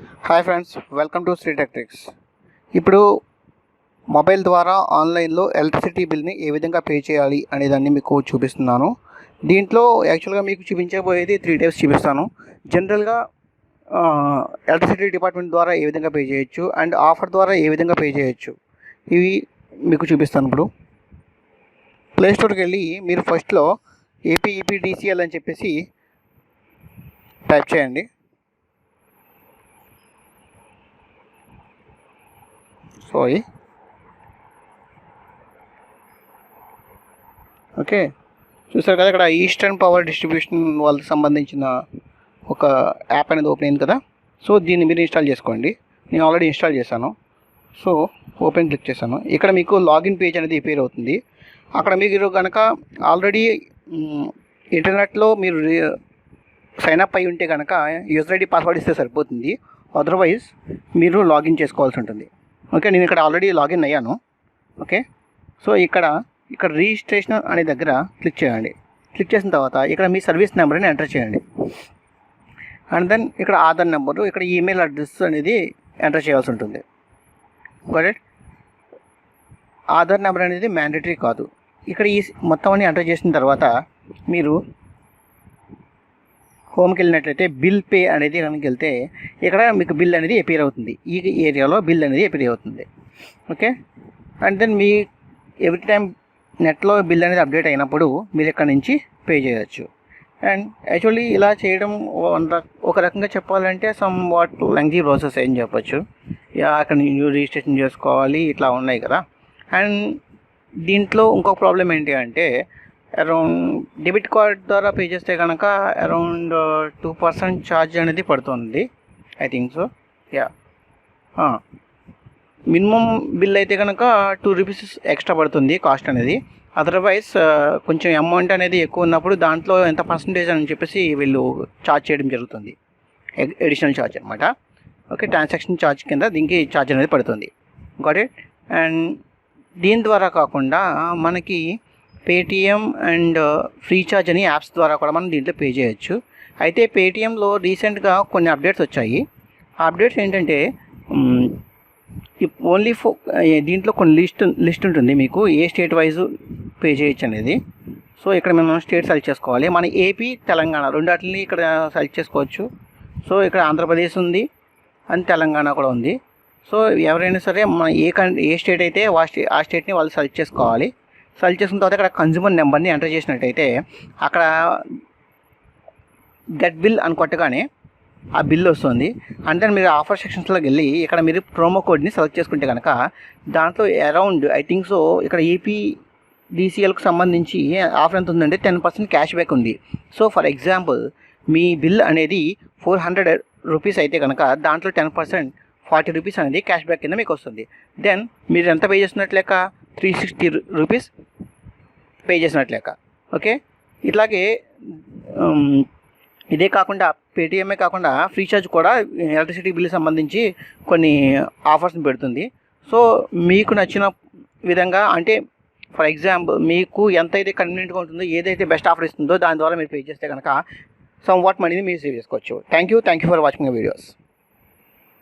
Hi friends welcome to Sri Tech Tricks. ఇప్పుడు mobile ద్వారా ఆన్లైన్లో ఎలక్ట్రిసిటీ బిల్ని ఏ విధంగా పే చేయాలి అనేదాన్ని మీకు చూపిస్తున్నాను. దీంట్లో యాక్చువల్గా మీకు చూపించబోయేది త్రీ టైప్స్ చూపిస్తాను. జనరల్గా ఎలక్ట్రిసిటీ డిపార్ట్మెంట్ ద్వారా ఏ విధంగా పే చేయొచ్చు అండ్ ఆఫర్ ద్వారా ఏ విధంగా పే చేయొచ్చు. ఇవి మీకు చూపిస్తాను ఇప్పుడు. ప్లేస్టోర్కి వెళ్ళి మీరు ఫస్ట్లో ఏపీ అని చెప్పేసి టైప్ చేయండి. సారీ ఓకే చూసారు కదా ఇక్కడ ఈస్టర్న్ పవర్ డిస్ట్రిబ్యూషన్ వాళ్ళకి సంబంధించిన ఒక యాప్ అనేది ఓపెన్ అయింది కదా. సో దీన్ని మీరు ఇన్స్టాల్ చేసుకోండి. నేను ఆల్రెడీ ఇన్స్టాల్ చేశాను. సో ఓపెన్ క్లిక్ చేశాను. ఇక్కడ మీకు లాగిన్ పేజ్ అనేది పేరు అవుతుంది. అక్కడ మీరు కనుక ఆల్రెడీ ఇంటర్నెట్లో మీరు సైన్ అప్ అయి ఉంటే కనుక యూజర్ ఐడి పాస్వర్డ్ ఇస్తే సరిపోతుంది. అదర్వైజ్ మీరు లాగిన్ చేసుకోవాల్సి ఉంటుంది. ఓకే నేను ఇక్కడ ఆల్రెడీ లాగిన్ అయ్యాను. ఓకే సో ఇక్కడ ఇక్కడ రిజిస్ట్రేషన్ అనే దగ్గర క్లిక్ చేయండి. క్లిక్ చేసిన తర్వాత ఇక్కడ మీ సర్వీస్ నెంబర్ని ఎంటర్ చేయండి. అండ్ దెన్ ఇక్కడ ఆధార్ నెంబరు ఇక్కడ ఈమెయిల్ అడ్రస్ అనేది ఎంటర్ చేయాల్సి ఉంటుంది. గోడెట్ ఆధార్ నెంబర్ అనేది మ్యాండేటరీ కాదు. ఇక్కడ ఈ మొత్తం అన్ని ఎంటర్ చేసిన తర్వాత మీరు హోమ్కి వెళ్ళినట్లయితే బిల్ పే అనేది కనుక వెళ్తే ఇక్కడ మీకు బిల్ అనేది ఎపీర్ అవుతుంది. ఈ ఏరియాలో బిల్ అనేది ఎపీర్ అవుతుంది. ఓకే? అండ్ దెన్ మీ ఎవ్రీ టైం నెట్లో బిల్ అనేది అప్డేట్ అయినప్పుడు మీరు ఇక్కడ నుంచి పే చేయవచ్చు అండ్ యాక్చువల్లీ ఇలా చేయడం వన్ ఒక రకంగా చెప్పాలంటే సమ్ వాట్ లెంగ్జీ ప్రాసెస్ ఏం చెప్పొచ్చు. యా అక్కడ న్యూ రిజిస్ట్రేషన్ చేసుకోవాలి ఇట్లా ఉన్నాయి కదా. అండ్ దీంట్లో ఇంకొక ప్రాబ్లం ఏంటి అంటే అరౌండ్ డెబిట్ కార్డ్ ద్వారా పే చేస్తే కనుక అరౌండ్ టూ పర్సెంట్ ఛార్జ్ అనేది పడుతుంది. I think so yeah minimum bill అయితే కనుక టూ రూపీస్ ఎక్స్ట్రా పడుతుంది కాస్ట్ అనేది. అదర్వైజ్ కొంచెం అమౌంట్ అనేది ఎక్కువ ఉన్నప్పుడు దాంట్లో ఎంత పర్సంటేజ్ అని చెప్పేసి వీళ్ళు ఛార్జ్ చేయడం జరుగుతుంది. ఎడిషనల్ ఛార్జ్ అనమాట ఓకే ట్రాన్సాక్షన్ ఛార్జ్ కింద దీనికి ఛార్జ్ అనేది పడుతుంది. గాట్ ఇట్ అండ్ దీని ద్వారా కాకుండా మనకి పేటిఎం అండ్ ఫ్రీచార్జ్ అని యాప్స్ ద్వారా కూడా మనం దీంట్లో పే చేయొచ్చు. అయితే పేటిఎంలో రీసెంట్గా కొన్ని అప్డేట్స్ వచ్చాయి. ఆ అప్డేట్స్ ఏంటంటే ఓన్లీ ఫో దీంట్లో కొన్ని లిస్ట్ లిస్ట్ ఉంటుంది మీకు ఏ స్టేట్ వైజ్ పే చేయొచ్చు అనేది. సో ఇక్కడ మనం స్టేట్ సెలెక్ట్ చేసుకోవాలి. మన ఏపీ తెలంగాణ రెండాటిని ఇక్కడ సెలెక్ట్ చేసుకోవచ్చు. సో ఇక్కడ ఆంధ్రప్రదేశ్ ఉంది అండ్ తెలంగాణ కూడా ఉంది. సో ఎవరైనా సరే మన ఏ కంట్రీ ఏ స్టేట్ అయితే ఆ ఆ స్టేట్ని వాళ్ళు సెలెక్ట్ చేసుకోవాలి. సెలెక్ట్ చేసుకున్న తర్వాత ఇక్కడ కన్జ్యూమర్ నెంబర్ని ఎంటర్ చేసినట్టయితే అక్కడ గెట్ బిల్ అని కొట్టగానే ఆ బిల్ వస్తుంది. అంటే మీరు ఆఫర్ సెక్షన్స్లోకి వెళ్ళి ఇక్కడ మీరు ప్రోమో కోడ్ని సెలెక్ట్ చేసుకుంటే కనుక దాంట్లో అరౌండ్ ఐ థింక్ సో ఇక్కడ ఏపీ డీసీఎల్కు సంబంధించి ఆఫర్ ఎంత ఉందంటే టెన్ పర్సెంట్ క్యాష్ బ్యాక్ ఉంది. సో ఫర్ ఎగ్జాంపుల్ మీ బిల్ అనేది ఫోర్ హండ్రెడ్ రూపీస్ అయితే కనుక దాంట్లో టెన్ పర్సెంట్ ఫార్టీ రూపీస్ అనేది క్యాష్ బ్యాక్ కింద మీకు వస్తుంది. దెన్ మీరు ఎంత పే చేసినట్లు లెక్క? త్రీ సిక్స్టీ రూపీస్ పే చేసినట్లు లెక్క. ఓకే ఇట్లాగే ఇదే కాకుండా పేటిఎంఏ కాకుండా ఫ్రీచార్జ్ కూడా ఎలక్ట్రిసిటీ బిల్ సంబంధించి కొన్ని ఆఫర్స్ని పెడుతుంది. సో మీకు నచ్చిన విధంగా అంటే ఫర్ ఎగ్జాంపుల్ మీకు ఎంత అయితే కన్వీనియంట్గా ఉంటుందో ఏదైతే బెస్ట్ ఆఫర్ ఇస్తుందో దాని ద్వారా మీరు పే చేస్తే కనుక సమ్ వాట్ మనీని మీరు సేవ్ చేసుకోవచ్చు. Thank you thank you for watching videos